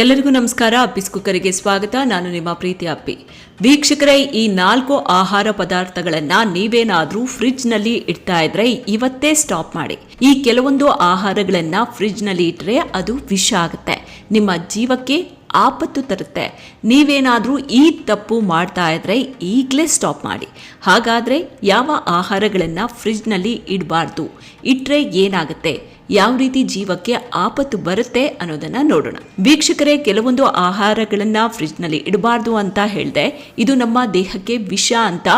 ಎಲ್ಲರಿಗೂ ನಮಸ್ಕಾರ. ಅಪ್ಪಿಸ್ ಕುಕ್ಕರಿಗೆ ಸ್ವಾಗತ. ನಾನು ನಿಮ್ಮ ಪ್ರೀತಿ ಅಪ್ಪಿ. ವೀಕ್ಷಕರೇ, ಈ ನಾಲ್ಕು ಆಹಾರ ಪದಾರ್ಥಗಳನ್ನ ನೀವೇನಾದರೂ ಫ್ರಿಡ್ಜ್ನಲ್ಲಿ ಇಡ್ತಾ ಇದ್ರೆ ಇವತ್ತೇ ಸ್ಟಾಪ್ ಮಾಡಿ. ಈ ಕೆಲವೊಂದು ಆಹಾರಗಳನ್ನ ಫ್ರಿಡ್ಜ್ ಇಟ್ಟರೆ ಅದು ವಿಷ ಆಗುತ್ತೆ. ನಿಮ್ಮ ಜೀವಕ್ಕೆ ಆಪತ್ತು ತರುತ್ತೆ. ನೀವೇನಾದರೂ ಈ ತಪ್ಪು ಮಾಡ್ತಾ ಇದ್ರೆ ಈಗಲೇ ಸ್ಟಾಪ್ ಮಾಡಿ. ಹಾಗಾದರೆ ಯಾವ ಆಹಾರಗಳನ್ನು ಫ್ರಿಡ್ಜ್ನಲ್ಲಿ ಇಡಬಾರ್ದು? ಇಟ್ಟರೆ ಏನಾಗುತ್ತೆ? ಯಾವ ರೀತಿ ಜೀವಕ್ಕೆ ಆಪತ್ತು ಬರುತ್ತೆ ಅನ್ನೋದನ್ನ ನೋಡೋಣ. ವೀಕ್ಷಕರೇ, ಕೆಲವೊಂದು ಆಹಾರಗಳನ್ನ ಫ್ರಿಜ್ನಲ್ಲಿ ಇಡಬಾರ್ದು ಅಂತ ಹೇಳಿದೆ, ಇದು ನಮ್ಮ ದೇಹಕ್ಕೆ ವಿಷ ಅಂತ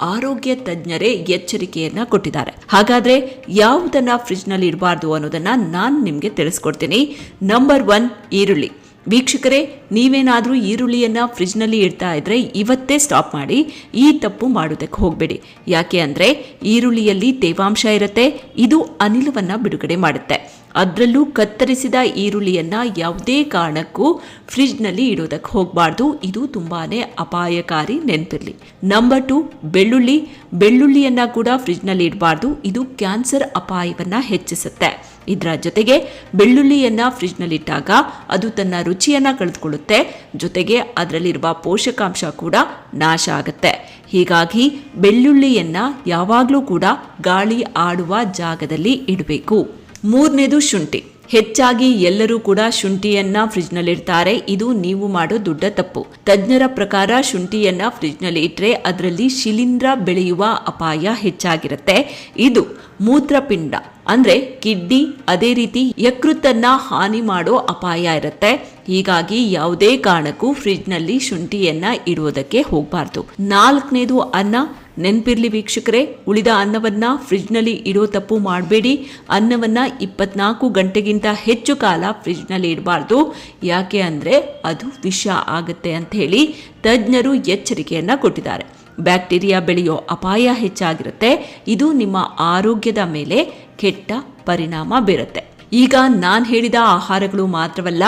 ಆರೋಗ್ಯ ತಜ್ಞರೇ ಎಚ್ಚರಿಕೆಯನ್ನ ಕೊಟ್ಟಿದ್ದಾರೆ. ಹಾಗಾದ್ರೆ ಯಾವುದನ್ನ ಫ್ರಿಜ್ನಲ್ಲಿ ಇಡಬಾರ್ದು ಅನ್ನೋದನ್ನ ನಾನು ನಿಮಗೆ ತಿಳಿಸ್ಕೊಡ್ತೀನಿ. ನಂಬರ್ ಒನ್ ಈರುಳ್ಳಿ. ವೀಕ್ಷಕರೇ, ನೀವೇನಾದರೂ ಈರುಳ್ಳಿಯನ್ನು ಫ್ರಿಜ್ನಲ್ಲಿ ಇಡ್ತಾ ಇದ್ದರೆ ಇವತ್ತೇ ಸ್ಟಾಪ್ ಮಾಡಿ, ಈ ತಪ್ಪು ಮಾಡೋದಕ್ಕೆ ಹೋಗಬೇಡಿ. ಯಾಕೆ ಅಂದರೆ, ಈರುಳ್ಳಿಯಲ್ಲಿ ತೇವಾಂಶ ಇರುತ್ತೆ, ಇದು ಅನಿಲವನ್ನು ಬಿಡುಗಡೆ ಮಾಡುತ್ತೆ. ಅದರಲ್ಲೂ ಕತ್ತರಿಸಿದ ಈರುಳ್ಳಿಯನ್ನು ಯಾವುದೇ ಕಾರಣಕ್ಕೂ ಫ್ರಿಜ್ನಲ್ಲಿ ಇಡೋದಕ್ಕೆ ಹೋಗಬಾರ್ದು. ಇದು ತುಂಬಾ ಅಪಾಯಕಾರಿ ನೆನಪಿರಲಿ. ನಂಬರ್ ಟು ಬೆಳ್ಳುಳ್ಳಿ. ಬೆಳ್ಳುಳ್ಳಿಯನ್ನು ಕೂಡ ಫ್ರಿಜ್ನಲ್ಲಿ ಇಡಬಾರ್ದು. ಇದು ಕ್ಯಾನ್ಸರ್ ಅಪಾಯವನ್ನು ಹೆಚ್ಚಿಸುತ್ತೆ. ಇದರ ಜೊತೆಗೆ ಬೆಳ್ಳುಳ್ಳಿಯನ್ನ ಫ್ರಿಜ್ನಲ್ಲಿಟ್ಟಾಗ ಅದು ತನ್ನ ರುಚಿಯನ್ನು ಕಳೆದುಕೊಳ್ಳುತ್ತೆ. ಜೊತೆಗೆ ಅದರಲ್ಲಿರುವ ಪೋಷಕಾಂಶ ಕೂಡ ನಾಶ ಆಗುತ್ತೆ. ಹೀಗಾಗಿ ಬೆಳ್ಳುಳ್ಳಿಯನ್ನ ಯಾವಾಗಲೂ ಕೂಡ ಗಾಳಿ ಆಡುವ ಜಾಗದಲ್ಲಿ ಇಡಬೇಕು. ಮೂರನೇದು ಶುಂಠಿ. ಹೆಚ್ಚಾಗಿ ಎಲ್ಲರೂ ಕೂಡ ಶುಂಠಿಯನ್ನ ಫ್ರಿಜ್ನಲ್ಲಿಡ್ತಾರೆ. ಇದು ನೀವು ಮಾಡೋ ದೊಡ್ಡ ತಪ್ಪು. ತಜ್ಞರ ಪ್ರಕಾರ ಶುಂಠಿಯನ್ನ ಫ್ರಿಜ್ನಲ್ಲಿ ಇಟ್ಟರೆ ಅದರಲ್ಲಿ ಶಿಲೀಂಧ್ರ ಬೆಳೆಯುವ ಅಪಾಯ ಹೆಚ್ಚಾಗಿರುತ್ತೆ. ಇದು ಮೂತ್ರಪಿಂಡ, ಅಂದ್ರೆ ಕಿಡ್ನಿ, ಅದೇ ರೀತಿ ಯಕೃತ್ತನ್ನ ಹಾನಿ ಮಾಡೋ ಅಪಾಯ ಇರುತ್ತೆ. ಹೀಗಾಗಿ ಯಾವುದೇ ಕಾರಣಕ್ಕೂ ಫ್ರಿಜ್ನಲ್ಲಿ ಶುಂಠಿಯನ್ನ ಇಡುವುದಕ್ಕೆ ಹೋಗಬಾರ್ದು. ನಾಲ್ಕನೇದು ಅನ್ನ. ನೆನ್ಪಿರ್ಲಿ ವೀಕ್ಷಕರೇ, ಉಳಿದ ಅನ್ನವನ್ನ ಫ್ರಿಜ್ನಲ್ಲಿ ಇಡೋ ತಪ್ಪು ಮಾಡಬೇಡಿ. ಅನ್ನವನ್ನ ಇಪ್ಪತ್ನಾಲ್ಕು ಗಂಟೆಗಿಂತ ಹೆಚ್ಚು ಕಾಲ ಫ್ರಿಜ್ನಲ್ಲಿ ಇಡಬಾರ್ದು. ಯಾಕೆ ಅಂದರೆ ಅದು ವಿಷ ಆಗುತ್ತೆ ಅಂತ ಹೇಳಿ ತಜ್ಞರು ಎಚ್ಚರಿಕೆಯನ್ನ ಕೊಟ್ಟಿದ್ದಾರೆ. ಬ್ಯಾಕ್ಟೀರಿಯಾ ಬೆಳೆಯೋ ಅಪಾಯ ಹೆಚ್ಚಾಗಿರುತ್ತೆ. ಇದು ನಿಮ್ಮ ಆರೋಗ್ಯದ ಮೇಲೆ ಕೆಟ್ಟ ಪರಿಣಾಮ ಬೀರುತ್ತೆ. ಈಗ ನಾನು ಹೇಳಿದ ಆಹಾರಗಳು ಮಾತ್ರವಲ್ಲ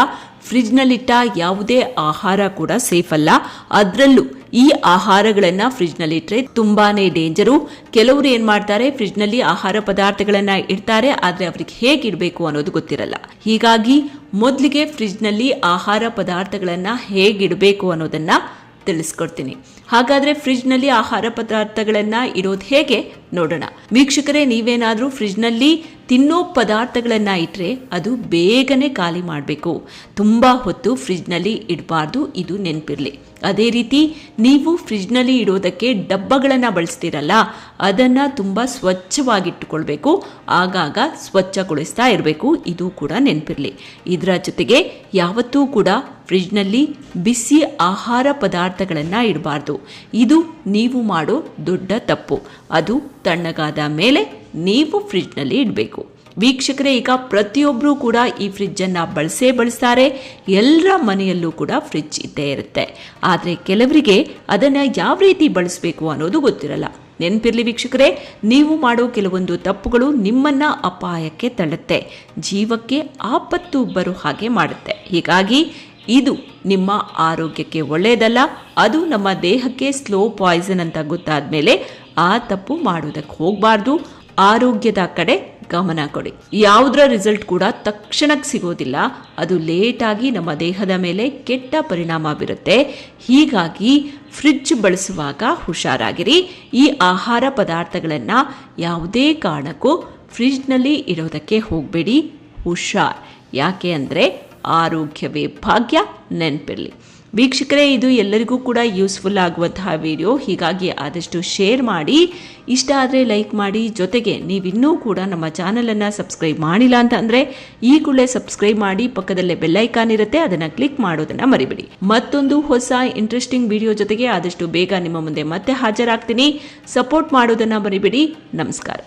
ಫ್ರಿಜ್ನಲ್ಲಿಟ್ಟ ಯಾವುದೇ ಆಹಾರ ಕೂಡ ಸೇಫ್ ಅಲ್ಲ. ಅದರಲ್ಲೂ ಈ ಆಹಾರಗಳನ್ನು ಫ್ರಿಜ್ನಲ್ಲಿಟ್ಟರೆ ತುಂಬಾನೇ ಡೇಂಜರು ಕೆಲವರು ಏನು ಮಾಡ್ತಾರೆ, ಫ್ರಿಜ್ನಲ್ಲಿ ಆಹಾರ ಪದಾರ್ಥಗಳನ್ನು ಇಡ್ತಾರೆ, ಆದರೆ ಅವ್ರಿಗೆ ಹೇಗೆ ಇಡಬೇಕು ಅನ್ನೋದು ಗೊತ್ತಿರಲ್ಲ. ಹೀಗಾಗಿ ಮೊದಲಿಗೆ ಫ್ರಿಜ್ನಲ್ಲಿ ಆಹಾರ ಪದಾರ್ಥಗಳನ್ನು ಹೇಗಿಡಬೇಕು ಅನ್ನೋದನ್ನು ತಿಳಿಸ್ಕೊಡ್ತೀನಿ. ಹಾಗಾದ್ರೆ ಫ್ರಿಜ್ನಲ್ಲಿ ಆಹಾರ ಪದಾರ್ಥಗಳನ್ನು ಇಡೋದು ಹೇಗೆ? ನೋಡೋಣ. ವೀಕ್ಷಕರೇ, ನೀವೇನಾದರೂ ಫ್ರಿಜ್ನಲ್ಲಿ ತಿನ್ನೋ ಪದಾರ್ಥಗಳನ್ನ ಇಟ್ಟರೆ ಅದು ಬೇಗನೆ ಖಾಲಿ ಮಾಡಬೇಕು. ತುಂಬ ಹೊತ್ತು ಫ್ರಿಜ್ನಲ್ಲಿ ಇಡಬಾರ್ದು, ಇದು ನೆನಪಿರಲಿ. ಅದೇ ರೀತಿ ನೀವು ಫ್ರಿಜ್ನಲ್ಲಿ ಇಡೋದಕ್ಕೆ ಡಬ್ಬಗಳನ್ನು ಬಳಸ್ತೀರಲ್ಲ, ಅದನ್ನು ತುಂಬ ಸ್ವಚ್ಛವಾಗಿಟ್ಟುಕೊಳ್ಬೇಕು, ಆಗಾಗ ಸ್ವಚ್ಛಗೊಳಿಸ್ತಾ ಇರಬೇಕು, ಇದು ಕೂಡ ನೆನಪಿರಲಿ. ಇದರ ಜೊತೆಗೆ ಯಾವತ್ತೂ ಕೂಡ ಫ್ರಿಜ್ನಲ್ಲಿ ಬಿಸಿ ಆಹಾರ ಪದಾರ್ಥಗಳನ್ನು ಇಡಬಾರ್ದು. ಇದು ನೀವು ಮಾಡೋ ದೊಡ್ಡ ತಪ್ಪು. ಅದು ತಣ್ಣಗಾದ ಮೇಲೆ ನೀವು ಫ್ರಿಜ್ನಲ್ಲಿ ಇಡಬೇಕು. ವೀಕ್ಷಕರೇ, ಈಗ ಪ್ರತಿಯೊಬ್ಬರೂ ಕೂಡ ಈ ಫ್ರಿಜ್ಜನ್ನು ಬಳಸೇ ಬಳಸ್ತಾರೆ. ಎಲ್ಲರ ಮನೆಯಲ್ಲೂ ಕೂಡ ಫ್ರಿಜ್ ಇದ್ದೇ ಇರುತ್ತೆ. ಆದರೆ ಕೆಲವರಿಗೆ ಅದನ್ನು ಯಾವ ರೀತಿ ಬಳಸಬೇಕು ಅನ್ನೋದು ಗೊತ್ತಿರಲ್ಲ. ನೆನಪಿರಲಿ ವೀಕ್ಷಕರೇ, ನೀವು ಮಾಡೋ ಕೆಲವೊಂದು ತಪ್ಪುಗಳು ನಿಮ್ಮನ್ನ ಅಪಾಯಕ್ಕೆ ತಳ್ಳುತ್ತೆ. ಜೀವಕ್ಕೆ ಆಪತ್ತು ಬರೋ ಹಾಗೆ ಮಾಡುತ್ತೆ. ಹೀಗಾಗಿ ಇದು ನಿಮ್ಮ ಆರೋಗ್ಯಕ್ಕೆ ಒಳ್ಳೆಯದಲ್ಲ ಅದು ನಮ್ಮ ದೇಹಕ್ಕೆ ಸ್ಲೋ ಪಾಯ್ಸನ್ ಅಂತ ಗೊತ್ತಾದ ಮೇಲೆ ಆ ತಪ್ಪು ಮಾಡೋದಕ್ಕೆ ಹೋಗಬಾರ್ದು. ಆರೋಗ್ಯದ ಕಡೆ ಗಮನ ಕೊಡಿ. ಯಾವುದರ ರಿಸಲ್ಟ್ ಕೂಡ ತಕ್ಷಣಕ್ಕೆ ಸಿಗೋದಿಲ್ಲ. ಅದು ಲೇಟಾಗಿ ನಮ್ಮ ದೇಹದ ಮೇಲೆ ಕೆಟ್ಟ ಪರಿಣಾಮ ಬೀರುತ್ತೆ. ಹೀಗಾಗಿ ಫ್ರಿಡ್ಜ್ ಬಳಸುವಾಗ ಹುಷಾರಾಗಿರಿ. ಈ ಆಹಾರ ಪದಾರ್ಥಗಳನ್ನು ಯಾವುದೇ ಕಾರಣಕ್ಕೂ ಫ್ರಿಡ್ಜ್ನಲ್ಲಿ ಇಡೋದಕ್ಕೆ ಹೋಗಬೇಡಿ. ಹುಷಾರ್. ಯಾಕೆ ಅಂದರೆ ಆರೋಗ್ಯವೇ ಭಾಗ್ಯ ನೆನಪಿರಲಿ. ವೀಕ್ಷಕರೇ, ಇದು ಎಲ್ಲರಿಗೂ ಕೂಡ ಯೂಸ್ಫುಲ್ ಆಗುವಂತಹ ವಿಡಿಯೋ ಹೀಗಾಗಿ ಆದಷ್ಟು ಶೇರ್ ಮಾಡಿ. ಇಷ್ಟ ಆದರೆ ಲೈಕ್ ಮಾಡಿ. ಜೊತೆಗೆ ನೀವಿನ್ನೂ ಕೂಡ ನಮ್ಮ ಚಾನಲನ್ನು ಸಬ್ಸ್ಕ್ರೈಬ್ ಮಾಡಿಲ್ಲ ಅಂತ ಅಂದರೆ, ಈ ಕೂಡಲೇ ಸಬ್ಸ್ಕ್ರೈಬ್ ಮಾಡಿ. ಪಕ್ಕದಲ್ಲೇ ಬೆಲ್ಲೈಕಾನ್ ಇರುತ್ತೆ. ಅದನ್ನು ಕ್ಲಿಕ್ ಮಾಡೋದನ್ನು ಮರಿಬೇಡಿ. ಮತ್ತೊಂದು ಹೊಸ ಇಂಟ್ರೆಸ್ಟಿಂಗ್ ವಿಡಿಯೋ ಜೊತೆಗೆ ಆದಷ್ಟು ಬೇಗ ನಿಮ್ಮ ಮುಂದೆ ಮತ್ತೆ ಹಾಜರಾಗ್ತೀನಿ. ಸಪೋರ್ಟ್ ಮಾಡೋದನ್ನು ಮರಿಬೇಡಿ. ನಮಸ್ಕಾರ.